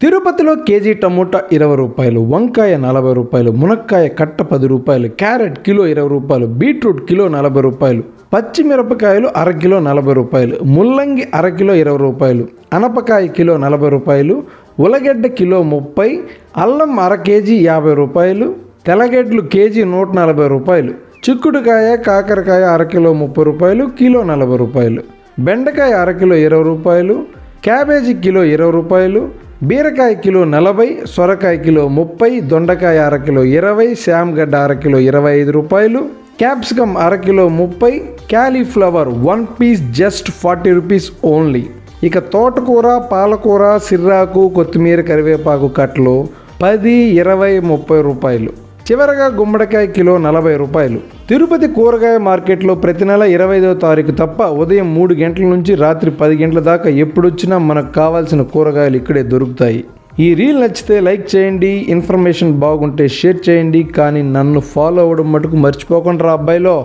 తిరుపతిలో KG tomato ఇరవై రూపాయలు వంకాయ నలభై రూపాయలు మునక్కాయ కట్ట పది రూపాయలు క్యారెట్ కిలో ఇరవై రూపాయలు బీట్రూట్ కిలో నలభై రూపాయలు పచ్చిమిరపకాయలు అరకిలో నలభై రూపాయలు ముల్లంగి అరకిలో ఇరవై రూపాయలు అనపకాయ కిలో నలభై రూపాయలు ఉలగడ్డ కిలో ముప్పై అల్లం అర కేజీ యాభై రూపాయలు తెల్లగడ్డలు కేజీ నూట నలభై రూపాయలు చిక్కుడుకాయ కాకరకాయ అరకిలో ముప్పై రూపాయలు కిలో నలభై రూపాయలు బెండకాయ అరకిలో ఇరవై రూపాయలు క్యాబేజీ కిలో ఇరవై రూపాయలు బీరకాయ కిలో నలభై సొరకాయ కిలో ముప్పై దొండకాయ అరకిలో ఇరవై శ్యామ్గడ్డ అరకిలో ఇరవై ఐదు రూపాయలు. క్యాప్సికమ్ అరకిలో ముప్పై cauliflower one piece just forty rupees only. ఇక తోటకూర పాలకూర సిర్రాకు కొత్తిమీర కరివేపాకు కట్టలు పది ఇరవై ముప్పై రూపాయలు. చివరగా గుమ్మడికాయ కిలో నలభై రూపాయలు. తిరుపతి కూరగాయ మార్కెట్లో ప్రతి నెల ఇరవై ఐదవ తారీఖు తప్ప ఉదయం మూడు గంటల నుంచి రాత్రి పది గంటల దాకా ఎప్పుడొచ్చినా మనకు కావాల్సిన కూరగాయలు ఇక్కడే దొరుకుతాయి. ఈ రీల్ నచ్చితే లైక్ చేయండి ఇన్ఫర్మేషన్ బాగుంటే షేర్ చేయండి కానీ నన్ను ఫాలో అవ్వడం మటుకు మర్చిపోకుండా రా అబ్బాయిలో.